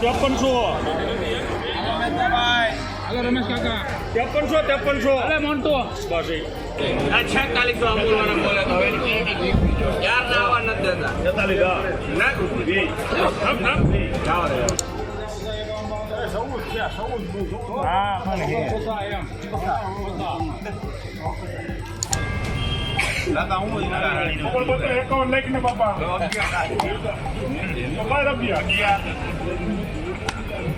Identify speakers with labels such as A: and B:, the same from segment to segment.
A: ત્રેપનસો
B: હાલો રમેશ કાકા.
A: ત્રેપનસો ત્રેપનસો
B: અરે મોન્ટુ.
A: બસ
C: છેતાલીસો અમૂલ બોલે તો યાર ના આવવા નથી દેતા.
A: છેતાલીસ
C: ના. જાઓ રે.
A: હા પણ હે. એકાવન નાખીને બાપા. બાર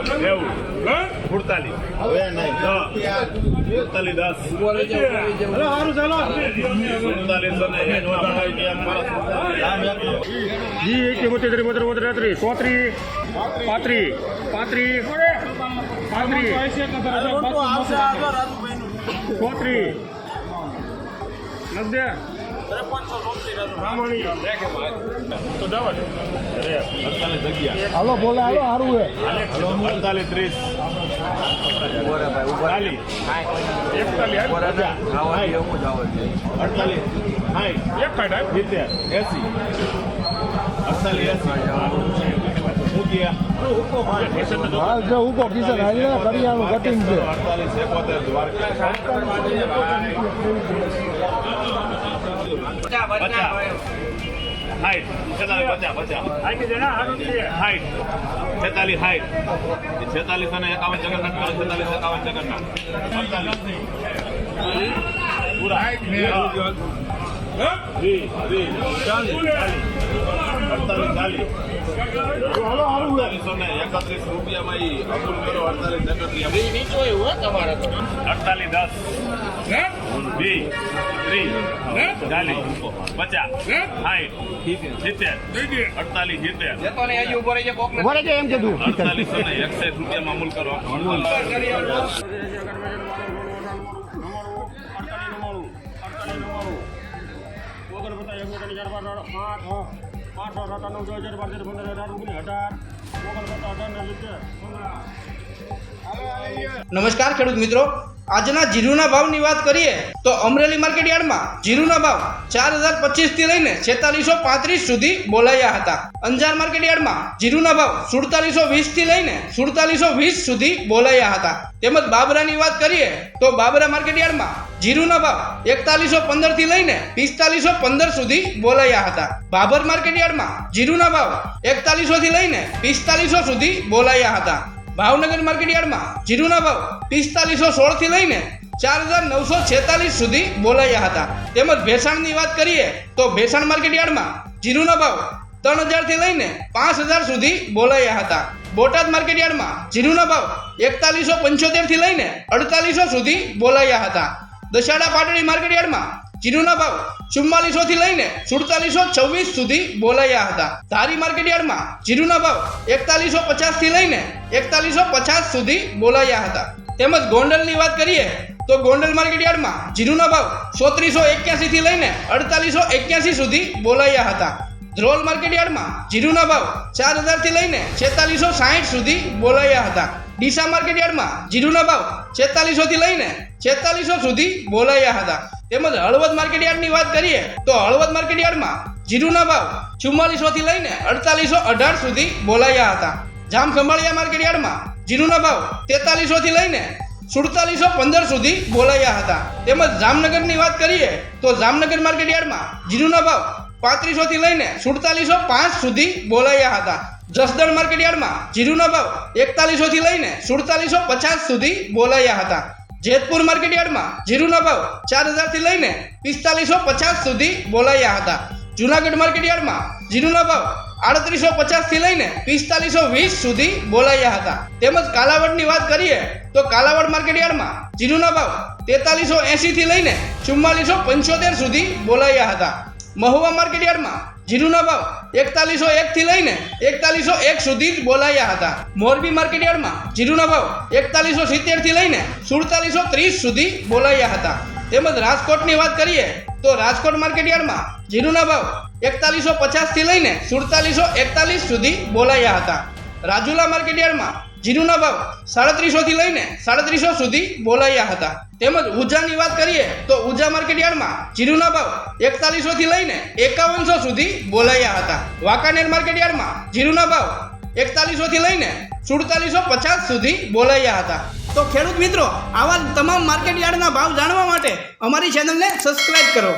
A: નેવું સુડતાલીસ સુડતાલીસ દસ જી એકી બોતેર બોતેર બોતેર ત્રીસ ચોત્રીસ પાંત્રીસ પાંત્રીસ પાંત્રીસ ચોત્રીસ નબ્બે
D: હાલો, બોલે, હાલો સારું હે
A: અડતાલીસ ત્રીસ અડતાલીસ એસી અડતાલીસ
D: ઊભો કિશન હાલ કરિયાણું કટિંગ છે.
C: પચાસ હોય.
A: હાઈટ છેતાલીસ પચાસ પચાસ હાઈટ છેતાલીસ હાઈટ છેતાલીસ અને એકાવન જગન્નાથ કરો છેતાલીસ એકાવન જગન્નાથ. પૂરા. એકત્રીસ રૂપિયામાં ઈ અમૂલ કરો અડતાલીસ એકત્રીસ અડતાલીસ દસ વીસ ત્રીસ ચાલીસ પચાસ સાઠ સિત્તેર અડતાલીસ સિત્તેર
C: જતો ને હજી ઊભો રહી જાય, કોકને
D: વરે કે એમ કીધું
A: અડતાલીસો ને એકસઠ રૂપિયામાં અમૂલ કરો અમૂલ
D: નમસ્કાર ખેડૂત મિત્રો. આજના જીરુના ભાવની વાત કરીએ તો અમરેલી માર્કેટ યાર્ડમાં જીરુના ભાવ ચાર હજાર પચીસથી લઈને છેતાલીસો પાંત્રીસ સુધી બોલાયા હતા. અંજાર માર્કેટ યાર્ડમાં જીરુના ભાવ સુડતાલીસો વીસથી લઈને સુડતાલીસો વીસ સુધી બોલાયા હતા. તેમજ બાબરાની વાત કરીએ તો બાબરા માર્કેટ યાર્ડમાં જીરુના ભાવ એકતાલીસો પંદરથી લઈને પિસ્તાલીસો પંદર સુધી બોલાયા હતા. બાબર માર્કેટ યાર્ડમાં જીરુના ભાવ એકતાલીસો થી લઈને પિસ્તાલીસો સુધી બોલાયા હતા. ભાવનગર માર્કેટ યાર્ડમાં જીરુના ભાવ પિસ્તાલીસો સોળથી લઈને ચાર હજાર નવસો છેતાલીસ સુધી બોલાયા હતા. તેમજ ભેસાણની વાત કરીએ તો ભેસાણ માર્કેટ યાર્ડમાં જીરુના ભાવ ત્રણ હજારથી લઈને પાંચ હજાર સુધી બોલાયા હતા. બોટાદ માર્કેટ યાર્ડમાં જીરુના ભાવ એકતાલીસો પંચોતેરથી લઈને અડતાલીસો સુધી બોલાયા હતા. દશાડા પાટડી માર્કેટ યાર્ડમાં જીરુના ભાવ ચુમ્માલીસો થી લઈને સુડતાલીસો છવ્વીસ સુધી બોલાયા હતા. ધારી માર્કેટ યાર્ડમાં જીરુના ભાવ એકતાલીસો પચાસથી લઈને એકતાલીસો પચાસ સુધી બોલાયા હતા. તેમજ ગોંડલની વાત કરીએ, તો ગોંડલ માર્કેટ યાર્ડમાં જીરુના ભાવ સોત્રીસો એક્યાસી થી લઈને અડતાલીસો એક્યાસી સુધી બોલાયા હતા. ધ્રોલ માર્કેટ યાર્ડમાં જીરુના ભાવ ચાર હજારથી લઈને છેતાલીસો સાહીઠ સુધી બોલાયા હતા. ડીસા માર્કેટ યાર્ડમાં જીરુના ભાવ છેતાલીસો થી લઈને છેતાલીસો સુધી બોલાયા હતા. તેમજ હળવદ માર્કેટ યાર્ડની વાત કરીએ, તો હળવદ માર્કેટ યાર્ડમાં જીરુના ભાવ ચુમ્માલીસો થી લઈને અડતાલીસો અઢાર સુધી બોલાયા હતા. જામ ખંભાળિયા માર્કેટ યાર્ડમાં? જીરુના ભાવ તેતાલીસો થી લઈને સુડતાલીસો પંદર સુધી બોલાયા હતા. તેમજ જામનગરની વાત કરીએ તો જામનગર માર્કેટ યાર્ડમાં જીરુના ભાવ પાંત્રીસો થી લઈને સુડતાલીસો પાંચ સુધી બોલાયા હતા. જસદણ માર્કેટ યાર્ડમાં જીરુના ભાવ એકતાલીસો થી લઈને સુડતાલીસો પચાસ સુધી બોલાયા હતા. જેતપુર માર્કેટ યાર્ડમાં જીરુના ભાવ ચાર હજારથી લઈને પિસ્તાલીસો પચાસ સુધી બોલાયા હતા. જુનાગઢ માર્કેટ યાર્ડમાં જીરુના ભાવ આડત્રીસો પચાસથી લઈને પિસ્તાલીસો વીસ સુધી બોલાયા હતા. તેમજ કાલાવડની વાત કરીએ તો કાલાવડ માર્કેટ યાર્ડમાં જીરુના ભાવ તેતાલીસો એંશીથી લઈને ચુમ્માલીસો પંચોતેર સુધી બોલાયા હતા. મહુવા માર્કેટ યાર્ડમાં જીરુના ભાવ એકતાલીસો એકથી લઈને એકતાલીસો એક સુધી જ બોલાયા હતા. મોરબી માર્કેટ યાર્ડમાં જીરુના ભાવ એકતાલીસો સિત્તેરથી લઈને સુડતાલીસો ત્રીસ સુધી બોલાયા હતા. તેમજ રાજકોટની વાત કરીએ, તો રાજકોટ માર્કેટયાર્ડમાં જીરુના ભાવ એકતાલીસો પચાસથી લઈને સુડતાલીસો એકતાલીસ સુધી બોલાયા હતા. રાજુલા માર્કેટયાર્ડમાં જીરુના ભાવ સાડત્રીસોથી લઈને સાડત્રીસો સુધી બોલાયા હતા. તેમજ ઉજાની વાત કરીએ, તો ઉજા માર્કેટ યાર્ડમાં જીરુના ભાવ એકતાલીસોથી લઈને એકાવનસો સુધી બોલાયા હતા. વાંકાનેર માર્કેટયાર્ડમાં જીરુના ભાવ એકતાલીસોથી લઈને સુડતાલીસો પચાસ સુધી બોલાયા હતા. તો ખેડૂત મિત્રો આવા તમામ માર્કેટ યાર્ડના ભાવ જાણવા માટે અમારી ચેનલને સબસ્ક્રાઇબ કરો.